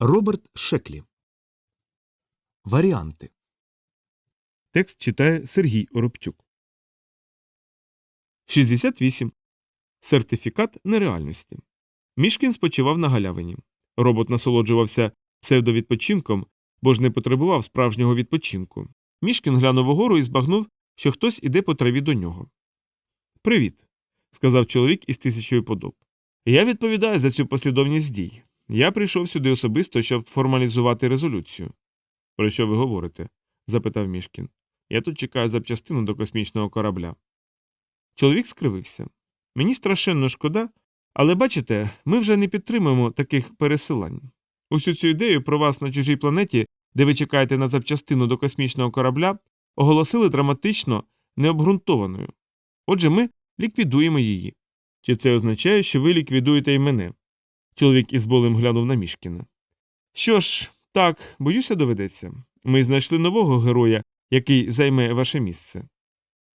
Роберт Шеклі. Варіанти. Текст читає Сергій Оробчук. 68. Сертифікат нереальності. Мішкін спочивав на галявині. Робот насолоджувався псевдовідпочинком, бо ж не потребував справжнього відпочинку. Мішкін глянув угору і збагнув, що хтось іде по траві до нього. Привіт, сказав чоловік із тисячою подоб. Я відповідаю за цю послідовність дій. Я прийшов сюди особисто, щоб формалізувати резолюцію. Про що ви говорите? запитав Мішкін. Я тут чекаю запчастину до космічного корабля. Чоловік скривився. Мені страшенно шкода, але бачите, ми вже не підтримуємо таких пересилань. Усю цю ідею про вас на чужій планеті, де ви чекаєте на запчастину до космічного корабля, оголосили драматично необґрунтованою. Отже, ми ліквідуємо її. Чи це означає, що ви ліквідуєте і мене? Чоловік із болем глянув на Мішкіна. Що ж, так, боюся, доведеться. Ми знайшли нового героя, який займе ваше місце.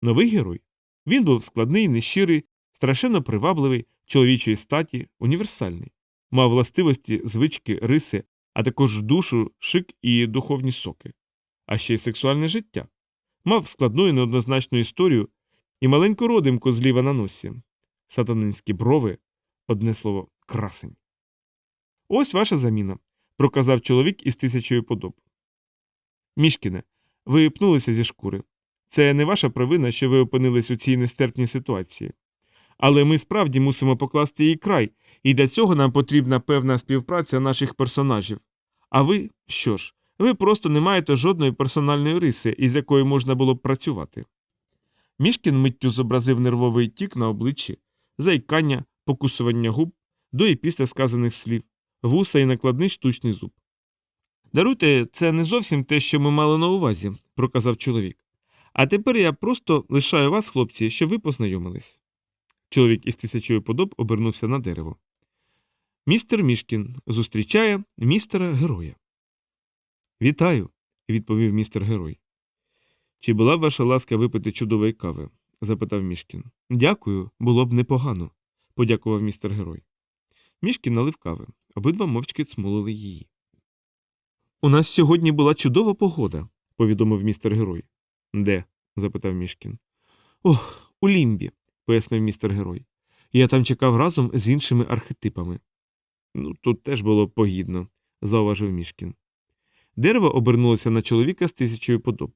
Новий герой? Він був складний, нещирий, страшенно привабливий, чоловічої статі, універсальний, мав властивості, звички, риси, а також душу, шик і духовні соки, а ще й сексуальне життя. Мав складну і неоднозначну історію і маленьку родимку зліва на носі, сатанинські брови, одне слово, красень. Ось ваша заміна, проказав чоловік із тисячою подоб. Мішкіне, ви пнулися зі шкури. Це не ваша провина, що ви опинились у цій нестерпній ситуації. Але ми справді мусимо покласти їй край, і для цього нам потрібна певна співпраця наших персонажів. А ви що ж, ви просто не маєте жодної персональної риси, із якою можна було б працювати. Мішкін миттю зобразив нервовий тік на обличчі, заїкання, покусування губ, до і після сказаних слів, вуса і накладний штучний зуб. Даруйте, це не зовсім те, що ми мали на увазі, проказав чоловік. А тепер я просто лишаю вас, хлопці, щоб ви познайомились. Чоловік із тисячою подоб обернувся на дерево. Містер Мішкін зустрічає містера героя. Вітаю, відповів містер герой. Чи була б ваша ласка випити чудової кави? запитав Мішкін. Дякую, було б непогано, подякував містер герой. Мішкін налив кави, обидва мовчки цмолили її. У нас сьогодні була чудова погода, повідомив містер герой. Де? запитав Мішкін. Ох, у лімбі, пояснив містер герой. Я там чекав разом з іншими архетипами. Ну, тут теж було погідно, зауважив Мішкін. Дерево обернулося на чоловіка з тисячою подоб.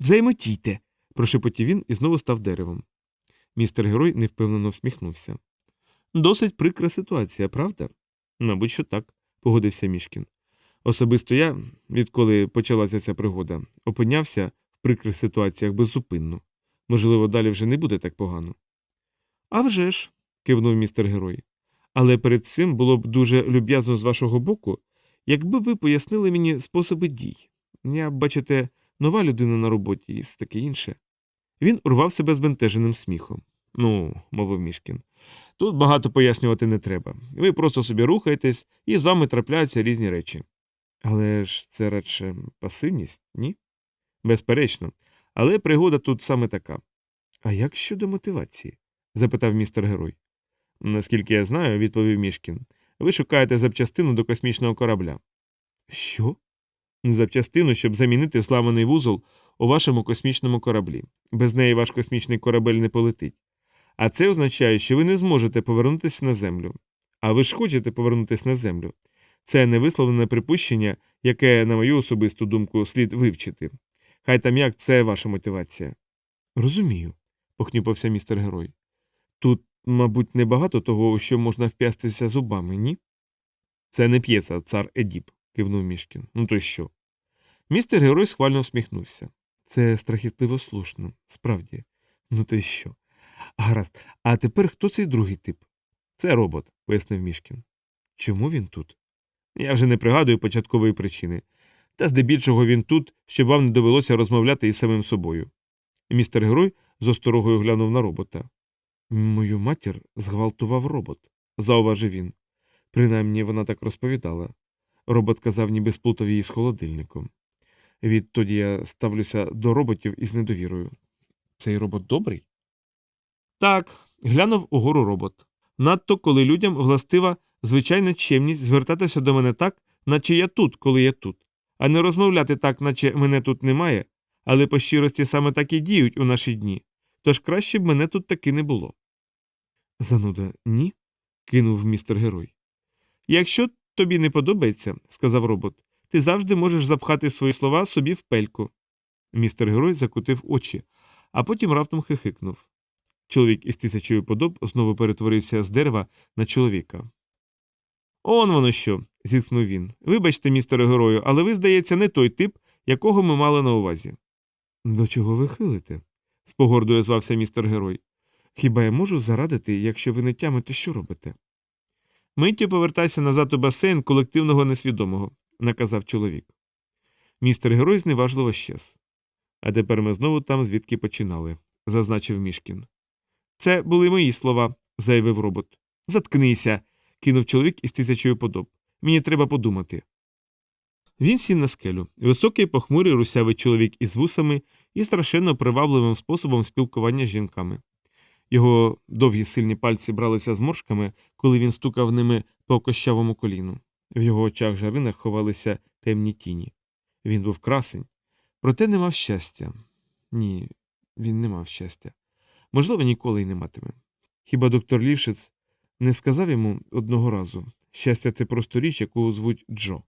Взаємотійте. прошепотів він і знову став деревом. Містер герой невпевнено всміхнувся. Досить прикра ситуація, правда? Мабуть, що так, погодився Мішкін. Особисто я, відколи почалася ця пригода, опинявся в прикрих ситуаціях беззупинно. Можливо, далі вже не буде так погано. «А вже ж», – кивнув містер герой. Але перед цим було б дуже люб'язно з вашого боку, якби ви пояснили мені способи дій. Я, бачите, нова людина на роботі і все таке інше. Він урвав себе збентеженим сміхом. Ну, мовив Мішкін. Тут багато пояснювати не треба. Ви просто собі рухаєтесь і з вами трапляються різні речі. Але ж це радше пасивність, ні? Безперечно. Але пригода тут саме така. А як щодо мотивації? запитав містер герой. Наскільки я знаю, відповів Мішкін, ви шукаєте запчастину до космічного корабля. Що? Запчастину, щоб замінити зламаний вузол у вашому космічному кораблі. Без неї ваш космічний корабель не полетить. А це означає, що ви не зможете повернутися на землю. А ви ж хочете повернутися на землю. Це невисловлене припущення, яке, на мою особисту думку, слід вивчити. Хай там як це ваша мотивація. Розумію, похнюпався містер герой. Тут, мабуть, небагато того, що можна вп'ястися зубами, ні? Це не п'єса, цар Едіп, кивнув Мішкін. Ну то й що? Містер герой схвально всміхнувся. Це страхітливо слушно, справді. Ну то й що? Гаразд, а тепер хто цей другий тип? Це робот, пояснив Мішкін. Чому він тут? Я вже не пригадую початкової причини. Та здебільшого він тут, щоб вам не довелося розмовляти із самим собою. Містер герой з осторогою глянув на робота. Мою матір зґвалтував робот, зауважив він. Принаймні вона так розповідала. Робот казав, ніби сплутав її з холодильником. Відтоді я ставлюся до роботів із недовірою. Цей робот добрий? Так, глянув угору робот. Надто коли людям властива звичайна чемність звертатися до мене так, наче я тут, коли я тут, а не розмовляти так, наче мене тут немає, але по щирості саме так і діють у наші дні. Тож краще б мене тут таки не було. Зануда, ні? кинув містер герой. Якщо тобі не подобається, сказав робот, ти завжди можеш запхати свої слова собі в пельку. Містер герой закутив очі, а потім раптом хихикнув. Чоловік із тисячою подоб знову перетворився з дерева на чоловіка. Он воно що. зітхнув він. Вибачте, містере герою, але ви, здається, не той тип, якого ми мали на увазі. До чого ви хилите? з погордою звався містер герой. Хіба я можу зарадити, якщо ви не тямите, що робите? Миттю повертайся назад у басейн колективного несвідомого, наказав чоловік. Містер герой зневажливо щез. А тепер ми знову там, звідки починали, зазначив мішкін. Це були мої слова, заявив робот. Заткнися. кинув чоловік із тисячою подоб. Мені треба подумати. Він сів на скелю, високий похмурий русявий чоловік із вусами і страшенно привабливим способом спілкування з жінками. Його довгі сильні пальці бралися зморшками, коли він стукав ними по кощавому коліну. В його очах жаринах ховалися темні тіні. Він був красень, проте не мав щастя. Ні, він не мав щастя. Можливо, ніколи й не матиме. Хіба доктор Лівшиц не сказав йому одного разу щастя це просто річ, яку звуть Джо.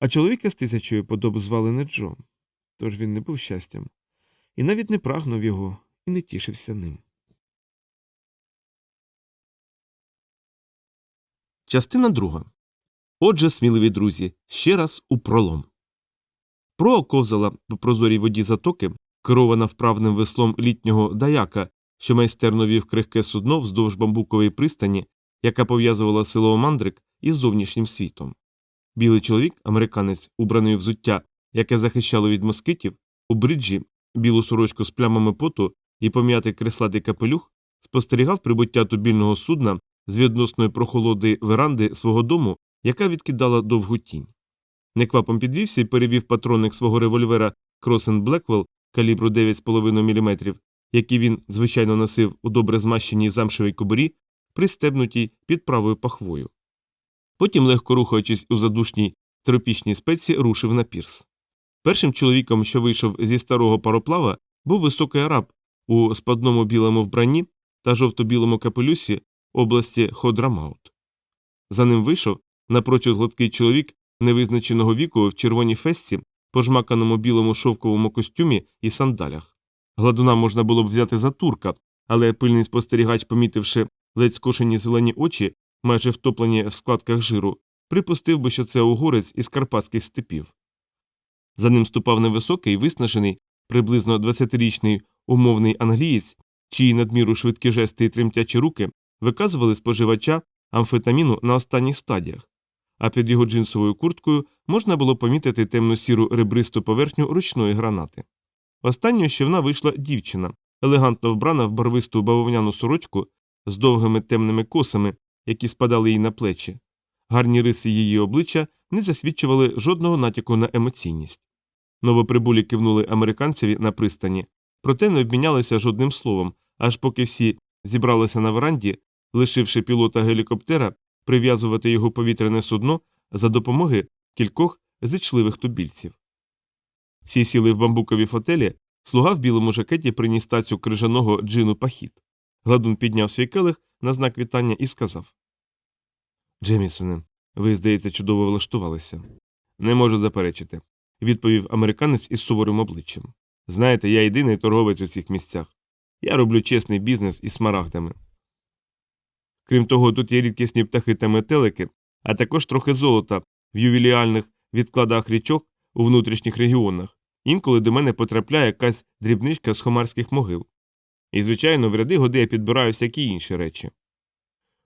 А чоловіка з тисячою подоб звали не Джо, тож він не був щастям, і навіть не прагнув його і не тішився ним. Частина друга. Отже, сміливі друзі, ще раз у пролом. Про ковзала по прозорій воді затоки, керована вправним веслом літнього даяка, що майстерно вів крихке судно вздовж бамбукової пристані, яка пов'язувала село Мандрик із зовнішнім світом. Білий чоловік, американець, убраний взуття, яке захищало від москитів, у бриджі, білу сорочку з плямами поту і пом'ятий креслатий капелюх, спостерігав прибуття тубільного судна з відносної прохолоди веранди свого дому, яка відкидала довгу тінь. Неквапом підвівся і перевів патронник свого револьвера Кросен Блеквелл калібру 9,5 мм, який він, звичайно, носив у добре змащеній замшевій кобурі, пристебнутій під правою пахвою. Потім, легко рухаючись у задушній тропічній спеці, рушив на пірс. Першим чоловіком, що вийшов зі старого пароплава, був високий араб у спадному білому вбранні та жовто-білому капелюсі області Ходрамаут. За ним вийшов напрочуд гладкий чоловік невизначеного віку в червоній фесті, пожмаканому білому шовковому костюмі і сандалях. Гладуна можна було б взяти за турка, але пильний спостерігач, помітивши ледь скошені зелені очі, майже втоплені в складках жиру, припустив би, що це угорець із карпатських степів. За ним ступав невисокий, виснажений, приблизно 20-річний умовний англієць, чиї надміру швидкі жести і тремтячі руки виказували споживача амфетаміну на останніх стадіях, а під його джинсовою курткою можна було помітити темно-сіру ребристу поверхню ручної гранати. Останньою ще вийшла дівчина, елегантно вбрана в барвисту бавовняну сорочку з довгими темними косами, які спадали їй на плечі. Гарні риси її обличчя не засвідчували жодного натяку на емоційність. Новоприбулі кивнули американцеві на пристані, проте не обмінялися жодним словом, аж поки всі зібралися на веранді, лишивши пілота гелікоптера прив'язувати його повітряне судно за допомоги кількох зичливих тубільців. Всі сіли в бамбукові фотелі, слуга в білому жакеті приніс тацю крижаного джину пахіт. Гладун підняв свій келих на знак вітання і сказав Джемісоне, ви, здається, чудово влаштувалися. Не можу заперечити, відповів американець із суворим обличчям. Знаєте, я єдиний торговець у цих місцях. Я роблю чесний бізнес із смарагдами. Крім того, тут є рідкісні птахи та метелики, а також трохи золота в ювіліальних відкладах річок у внутрішніх регіонах. Інколи до мене потрапляє якась дрібничка з хомарських могил. І, звичайно, в ряди годи я підбираю всякі інші речі.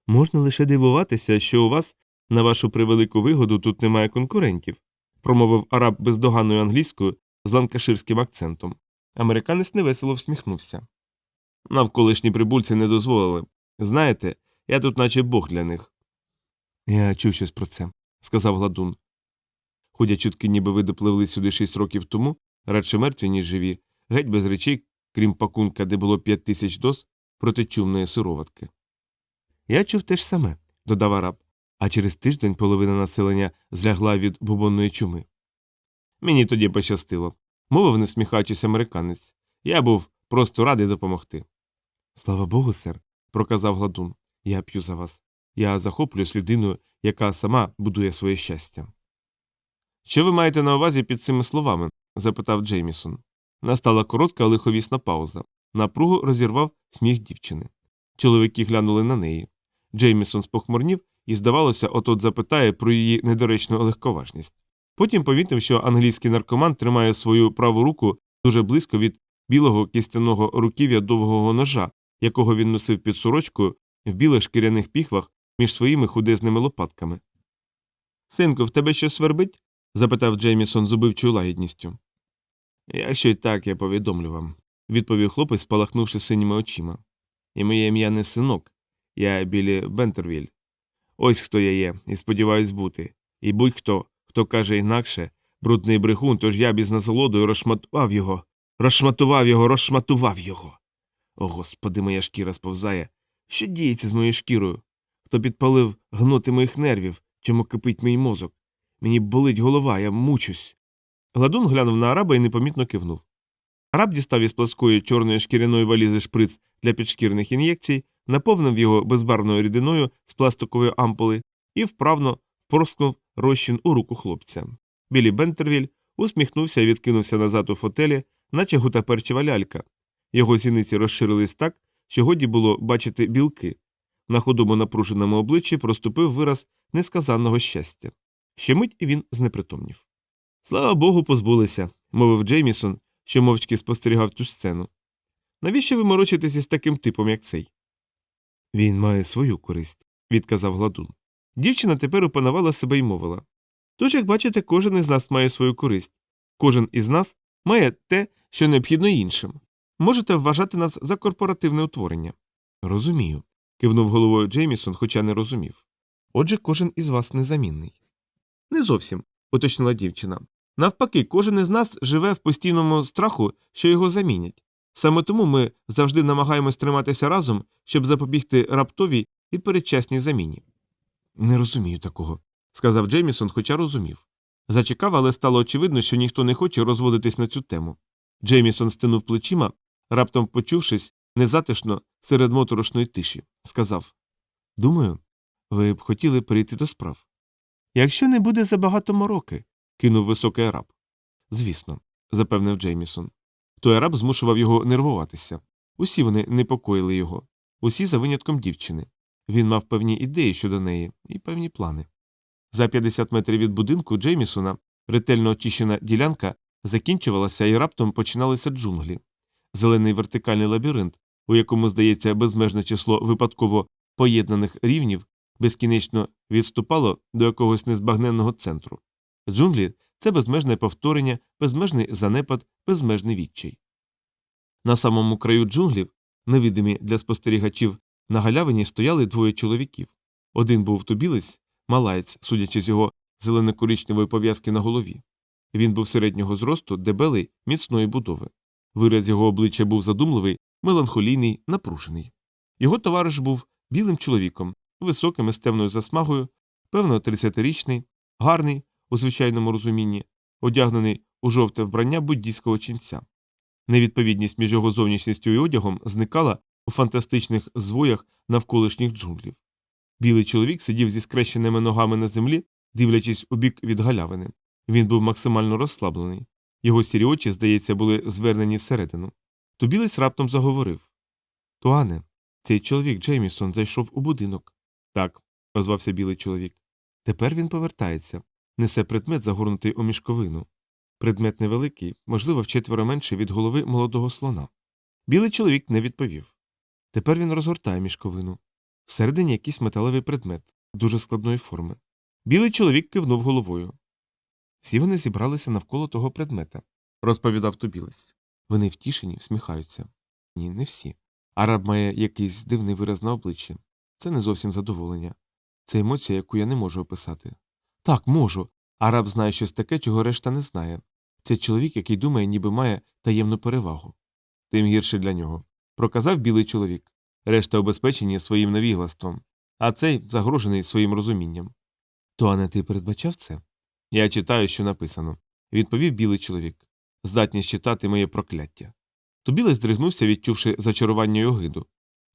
Можна лише дивуватися, що у вас, на вашу превелику вигоду, тут немає конкурентів, промовив араб бездоганною англійською з ланкаширським акцентом. Американець невесело всміхнувся. Навколишні прибульці не дозволили. Знаєте, я тут наче бог для них. Я чув щось про це, сказав гладун. Ходять чутки, ніби ви допливли сюди шість років тому, радше мертві, ніж живі, геть без речей, крім пакунка, де було п'ять тисяч доз протичумної сироватки. Я чув те ж саме, додав араб, а через тиждень половина населення злягла від бубонної чуми. Мені тоді пощастило, мовив, не сміхаючись американець. Я був просто радий допомогти. Слава Богу, сер, проказав гладун. Я п'ю за вас. Я захоплююсь людиною, яка сама будує своє щастя. Що ви маєте на увазі під цими словами? запитав Джеймісон. Настала коротка лиховісна пауза. Напругу розірвав сміх дівчини. Чоловіки глянули на неї. Джеймісон спохмурнів і, здавалося, от-от запитає про її недоречну легковажність. Потім помітив, що англійський наркоман тримає свою праву руку дуже близько від білого кістяного руків'я довгого ножа, якого він носив під сорочкою в білих шкіряних піхвах між своїми худезними лопатками. Синку, в тебе щось свербить? запитав Джеймісон з убивчою лагідністю. Якщо й так, я повідомлю вам, відповів хлопець, спалахнувши синіми очима. І моє ім'я не синок, я Білі Бентервіль. Ось хто я є, і сподіваюсь бути. І будь-хто, хто каже інакше, брудний брехун, тож я б із насолодою розшматував його, розшматував його, розшматував його. О, господи, моя шкіра сповзає. Що діється з моєю шкірою? Хто підпалив гноти моїх нервів, чому кипить мій мозок? Мені болить голова, я мучусь. Гладун глянув на араба і непомітно кивнув. Араб дістав із плоскої чорної шкіряної валізи шприц для підшкірних ін'єкцій, наповнив його безбарвною рідиною з пластикової ампули і вправно впорскнув розчин у руку хлопця. Білі Бентервіль усміхнувся і відкинувся назад у фотелі, наче гутаперчева лялька. Його зіниці розширились так, що годі було бачити білки. На худому напруженому обличчі проступив вираз несказанного щастя. Ще мить і він знепритомнів. Слава Богу, позбулися, мовив Джеймісон, що мовчки спостерігав цю сцену. Навіщо ви морочитесь із таким типом, як цей? Він має свою користь, відказав гладун. Дівчина тепер опанувала себе і мовила. Тож, як бачите, кожен із нас має свою користь, кожен із нас має те, що необхідно іншим. Можете вважати нас за корпоративне утворення. Розумію, кивнув головою Джеймісон, хоча не розумів. Отже, кожен із вас незамінний. Не зовсім, уточнила дівчина. Навпаки, кожен із нас живе в постійному страху, що його замінять. Саме тому ми завжди намагаємось триматися разом, щоб запобігти раптовій і передчасній заміні. Не розумію такого, сказав Джеймісон, хоча розумів. Зачекав, але стало очевидно, що ніхто не хоче розводитись на цю тему. Джеймісон стинув плечима, раптом почувшись незатишно серед моторошної тиші, сказав Думаю, ви б хотіли перейти до справ. Якщо не буде забагато мороки, кинув високий араб. Звісно, запевнив Джеймісон. Той араб змушував його нервуватися. Усі вони непокоїли його, усі за винятком дівчини. Він мав певні ідеї щодо неї і певні плани. За 50 метрів від будинку Джеймісона ретельно очищена ділянка закінчувалася і раптом починалися джунглі, зелений вертикальний лабіринт, у якому, здається, безмежне число випадково поєднаних рівнів безкінечно відступало до якогось незбагненного центру. Джунглі це безмежне повторення, безмежний занепад, безмежний відчай. На самому краю джунглів, невидимі для спостерігачів, на галявині стояли двоє чоловіків. Один був тубілець, малаєць, судячи з його зеленокоричневої пов'язки на голові. Він був середнього зросту, дебелий, міцної будови. Вираз його обличчя був задумливий, меланхолійний, напружений. Його товариш був білим чоловіком, високим і з темною засмагою, певно, 30-річний, гарний, у звичайному розумінні, одягнений у жовте вбрання буддійського ченця. Невідповідність між його зовнішністю і одягом зникала у фантастичних звоях навколишніх джунглів. Білий чоловік сидів зі скрещеними ногами на землі, дивлячись у бік від галявини. Він був максимально розслаблений. Його сірі очі, здається, були звернені зсередину. Тубілець раптом заговорив Туане, цей чоловік Джеймісон зайшов у будинок. Так, озвався білий чоловік. Тепер він повертається, несе предмет, загорнутий у мішковину. Предмет невеликий, можливо, вчетверо менший від голови молодого слона. Білий чоловік не відповів. Тепер він розгортає мішковину. Всередині якийсь металевий предмет, дуже складної форми. Білий чоловік кивнув головою. Всі вони зібралися навколо того предмета, розповідав тубілець. Вони втішені, всміхаються. Ні, не всі. Араб має якийсь дивний вираз на обличчі. Це не зовсім задоволення. Це емоція, яку я не можу описати. Так, можу. Араб знає щось таке, чого решта не знає. Це чоловік, який думає, ніби має таємну перевагу. Тим гірше для нього. Проказав білий чоловік. Решта обезпечені своїм навіглаством. а цей загрожений своїм розумінням. Туане, ти передбачав це? Я читаю, що написано, відповів білий чоловік. Здатність читати моє прокляття. Тубілець здригнувся, відчувши зачарування й огиду.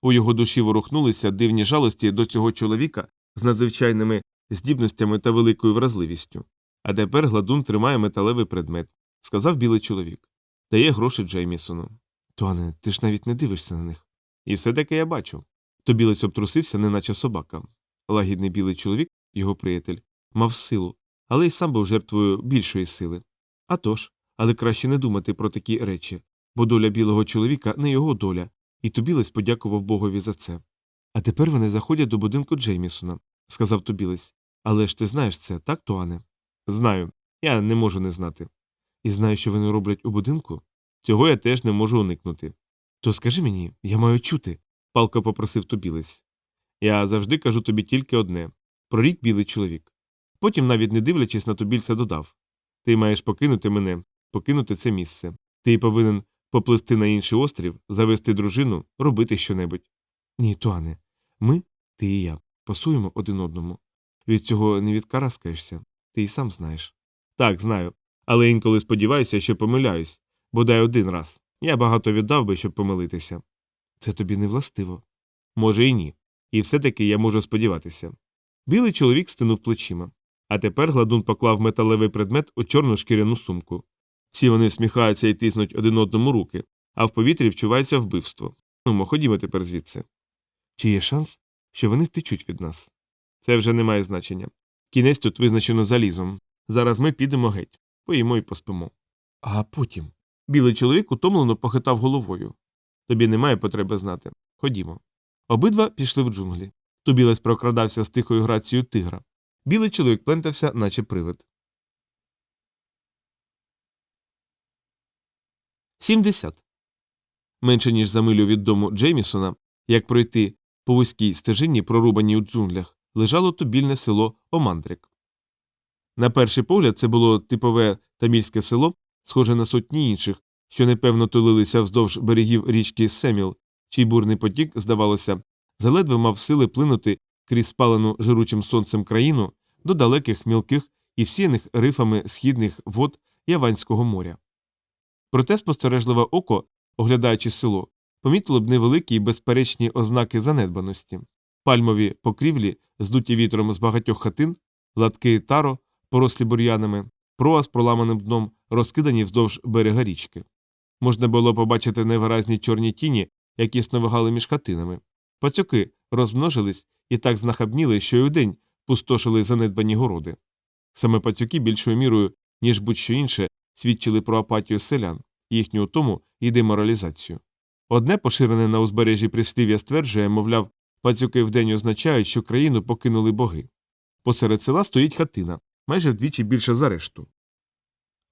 У його душі ворухнулися дивні жалості до цього чоловіка з надзвичайними здібностями та великою вразливістю. А тепер гладун тримає металевий предмет, сказав білий чоловік. Дає гроші Джеймісону. Туане, ти ж навіть не дивишся на них. І все таки я бачу. То білець обтрусився, неначе собака. Лагідний білий чоловік, його приятель, мав силу, але й сам був жертвою більшої сили. А тож, але краще не думати про такі речі, бо доля білого чоловіка не його доля, і Тубілець подякував Богові за це. А тепер вони заходять до будинку Джеймісона, сказав Тубілець. Але ж ти знаєш це, так, Туане? Знаю. Я не можу не знати. І знаю, що вони роблять у будинку? Цього я теж не можу уникнути. То скажи мені, я маю чути, палко попросив Тубілець. Я завжди кажу тобі тільки одне прорік білий чоловік. Потім, навіть не дивлячись на Тубільця, додав Ти маєш покинути мене, покинути це місце. Ти повинен поплисти на інший острів, завести дружину, робити щонебудь. Ні, Туане, ми, ти і я, пасуємо один одному. Від цього не відкараскаєшся, ти і сам знаєш. Так, знаю. Але інколи сподіваюся, що помиляюсь, бодай один раз. Я багато віддав би, щоб помилитися. Це тобі не властиво. Може, і ні. І все таки я можу сподіватися. Білий чоловік стинув плечима. А тепер гладун поклав металевий предмет у чорну шкіряну сумку. Всі вони всміхаються і тиснуть один одному руки, а в повітрі вчувається вбивство. Ну, ходімо тепер звідси. Чи є шанс, що вони втечуть від нас? Це вже не має значення. Кінець тут визначено залізом. Зараз ми підемо геть, поїмо і поспимо. А потім. Білий чоловік утомлено похитав головою. Тобі немає потреби знати. Ходімо. Обидва пішли в джунглі. Тубілець прокрадався з тихою грацією тигра. Білий чоловік плентався, наче привид. 70. Менше ніж за милю від дому Джеймісона, як пройти по вузькій стежині, прорубаній у джунглях, лежало тубільне село Омандрик. На перший погляд це було типове тамільське село, схоже на сотні інших, що непевно тулилися вздовж берегів річки Семіл, чий бурний потік, здавалося, заледве мав сили плинути крізь спалену жиручим сонцем країну до далеких мілких і всіяних рифами східних вод Яванського моря. Проте спостережливе око, оглядаючи село, помітило б невеликі і безперечні ознаки занедбаності пальмові покрівлі, здуті вітром з багатьох хатин, латки таро, порослі бур'янами, проа з проламаним дном, розкидані вздовж берега річки. Можна було побачити невиразні чорні тіні, які сновигали між хатинами. Пацюки розмножились і так знахабніли, що й удень пустошили занедбані городи. Саме пацюки більшою мірою, ніж будь-що інше, свідчили про апатію селян, їхню утому і деморалізацію. Одне поширене на узбережжі прислів'я стверджує, мовляв, пацюки вдень означають, що країну покинули боги. Посеред села стоїть хатина, майже вдвічі більше за решту.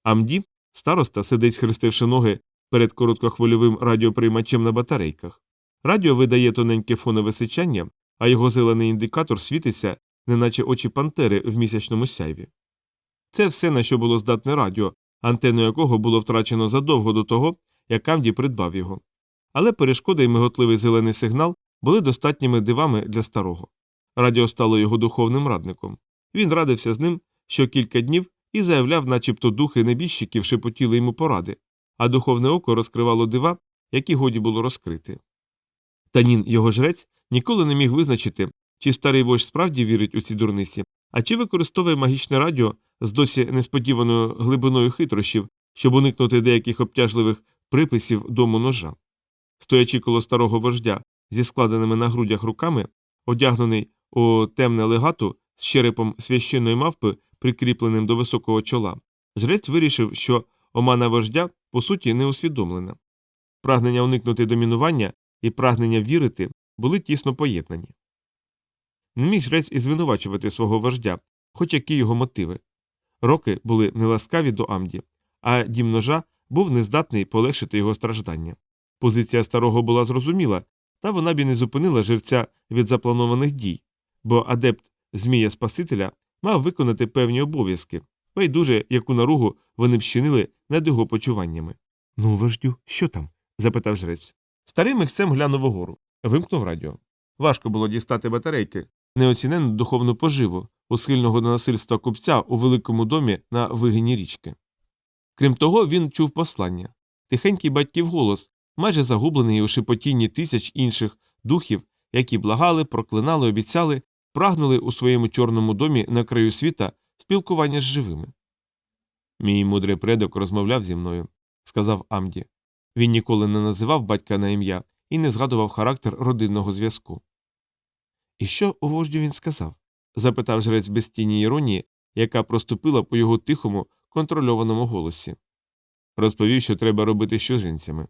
Амді, староста, сидить, схрестивши ноги перед короткохвильовим радіоприймачем на батарейках. Радіо видає тоненьке фонове сичання, а його зелений індикатор світиться, неначе очі пантери в місячному сяйві. Це все, на що було здатне радіо, антенну якого було втрачено задовго до того, як Амді придбав його. Але перешкода і миготливий зелений сигнал були достатніми дивами для старого. Радіо стало його духовним радником. Він радився з ним що кілька днів і заявляв, начебто духи небіжчиків шепотіли йому поради, а духовне око розкривало дива, які годі було розкрити. Танін, його жрець, ніколи не міг визначити, чи старий вождь справді вірить у ці дурниці, а чи використовує магічне радіо з досі несподіваною глибиною хитрощів, щоб уникнути деяких обтяжливих приписів дому ножа. Стоячи коло старого вождя зі складеними на грудях руками, одягнений у темне легату з черепом священної мавпи, прикріпленим до високого чола, жрець вирішив, що омана вождя по суті не усвідомлена. Прагнення уникнути домінування і прагнення вірити були тісно поєднані. Не міг жрець і звинувачувати свого вождя, хоч які його мотиви. Роки були неласкаві до Амді, а дім ножа був нездатний полегшити його страждання. Позиція старого була зрозуміла, та вона б і не зупинила живця від запланованих дій, бо адепт Змія Спасителя мав виконати певні обов'язки, байдуже, яку наругу вони б щинили над його почуваннями. Ну, вождю, що там? запитав жрець. Старий михцем глянув угору, вимкнув радіо. Важко було дістати батарейки, неоцінену духовну поживу у схильного до насильства купця у великому домі на вигині річки. Крім того, він чув послання тихенький батьків голос, майже загублений у шепотінні тисяч інших духів, які благали, проклинали, обіцяли, прагнули у своєму чорному домі на краю світа спілкування з живими. Мій мудрий предок розмовляв зі мною, сказав Амді. Він ніколи не називав батька на ім'я і не згадував характер родинного зв'язку. І що у вождю він сказав? Запитав жрець без тіні іронії, яка проступила по його тихому, контрольованому голосі. Розповів, що треба робити з чужинцями.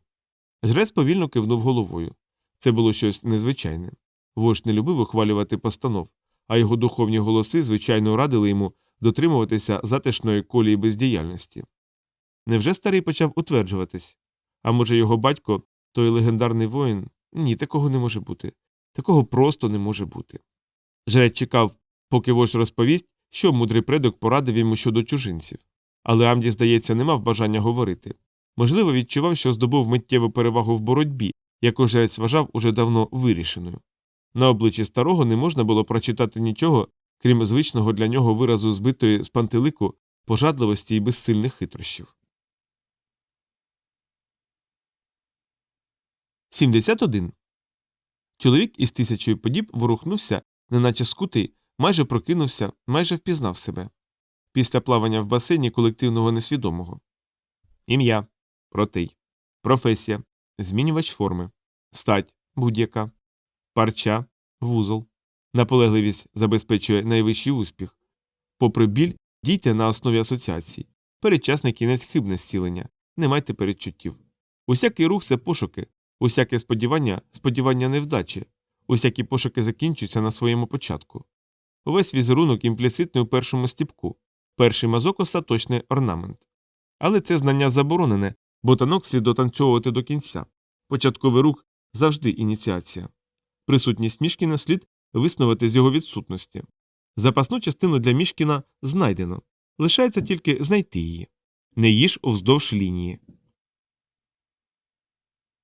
Жрець повільно кивнув головою. Це було щось незвичайне. Вождь не любив ухвалювати постанов, а його духовні голоси, звичайно, радили йому дотримуватися затишної колії бездіяльності. Невже старий почав утверджуватись? А може, його батько, той легендарний воїн? Ні, такого не може бути. Такого просто не може бути. Жрець чекав, поки вождь розповість, що мудрий предок порадив йому щодо чужинців. Але Амді, здається, не мав бажання говорити. Можливо, відчував, що здобув миттєву перевагу в боротьбі, яку жрець вважав уже давно вирішеною. На обличчі старого не можна було прочитати нічого, крім звичного для нього виразу збитої з пантелику, пожадливості і безсильних хитрощів. 71. Чоловік із тисячою подіб ворухнувся, неначе скутий, майже прокинувся, майже впізнав себе. Після плавання в басейні колективного несвідомого. Ім'я Протей. Професія Змінювач форми. Стать будь-яка. Парча вузол. Наполегливість забезпечує найвищий успіх. Попри біль, дійте на основі асоціацій. Передчасний кінець хибне зцілення. Не майте передчуттів. Усякий рух це пошуки, усяке сподівання сподівання невдачі, усякі пошуки закінчуються на своєму початку. Увесь візерунок імпліцитний у першому стіпку, перший мазок остаточний орнамент. Але це знання заборонене, бо танок слід дотанцьовувати до кінця. Початковий рух завжди ініціація. Присутність Мішкіна слід виснувати з його відсутності. Запасну частину для Мішкіна знайдено. Лишається тільки знайти її. Не їж уздовж лінії.